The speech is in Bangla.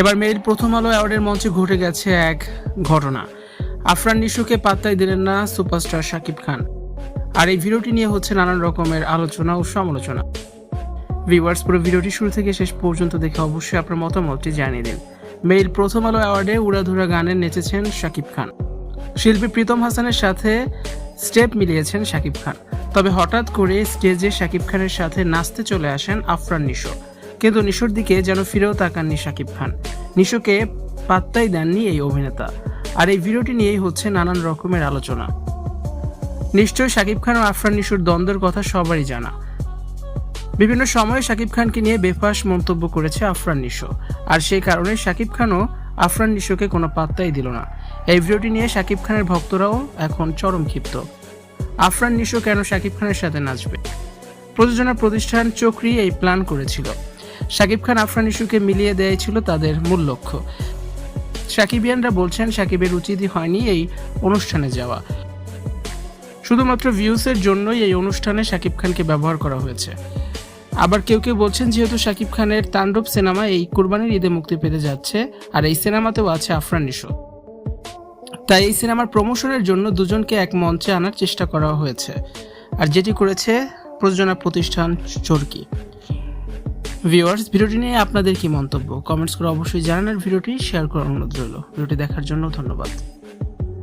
এবার মেয়ের প্রথম আলো অ্যাওয়ার্ডের মঞ্চে ঘটে গেছে এক ঘটনা। আফরান নিশুকে পাত্তাই দিলেন না সুপারস্টার শাকিব খান। আর এই ভিডিওটি নিয়ে হচ্ছে নানান রকমের আলোচনা ও সমালোচনা। ভিউয়ার্স, পুরো ভিডিওটি শুরু থেকে শেষ পর্যন্ত দেখে অবশ্যই আপনার মতামতটি জানিয়ে দেন। মেইল প্রথম আলো অ্যাওয়ার্ডে উড়াধুরা গানে নেচেছেন শাকিব খান। শিল্পী প্রীতম হাসানের সাথে স্টেপ মিলিয়েছেন শাকিব খান। তবে হঠাৎ করে স্টেজে শাকিব খানের সাথে নাচতে চলে আসেন আফরান নিশো। কিন্তু নিশোর দিকে যেন ফিরেও তাকাননি শাকিব খান। নিশোকে পাত্তাই দেননি এই অভিনেতা। আর এই ভিডিওটি নিয়েই হচ্ছে নানান রকমের আলোচনা। নিশ্চয়ই শাকিব খান ও আফরান নিশোর দ্বন্দ্বের কথা সবারই জানা। বিভিন্ন সময়ে শাকিব খানকে নিয়ে বেফাস মন্তব্য করেছে আফরান নিশো। আর সেই কারণে শাকিব খানও আফরান নিশোকে কোনো পাত্তাই দিল না। এই ভিডিওটি নিয়ে শাকিব খানের ভক্তরাও এখন চরম ক্ষিপ্ত। আফরান নিশো কেন শাকিব খানের সাথে নাচবে? প্রযোজনা প্রতিষ্ঠান চক্রি এই প্ল্যান করেছিল। শাকিব খান আফরান নিশোকে মিলিয়ে দেয়াই ছিল তাদের মূল লক্ষ্য। সাকিবিয়ানরা বলছেন সাকিবের উচিতই হয়নি এই অনুষ্ঠানে যাওয়া। শুধুমাত্র ভিউসের জন্যই এই অনুষ্ঠানে শাকিব খানকে ব্যবহার করা হয়েছে। আবার কেউ কেউ বলছেন যেহেতু শাকিব খানের তাণ্ডব সিনেমা এই কুরবানির ঈদে মুক্তি পেতে যাচ্ছে, আর এই সিনেমাতেও আছে আফরান নিশো তাই এই সিনেমার প্রমোশনের জন্য দুজনকে এক মঞ্চে আনার চেষ্টা করা হয়েছে। আর যেটি করেছে প্রযোজনা প্রতিষ্ঠান চরকি। ভিউয়ার্স, ভিডিওটি নিয়ে আপনাদের কি মন্তব্য? কমেন্টস করে অবশ্যই জানান আর ভিডিওটি শেয়ার করার অনুরোধ রইল। ভিডিওটি দেখার জন্য ধন্যবাদ।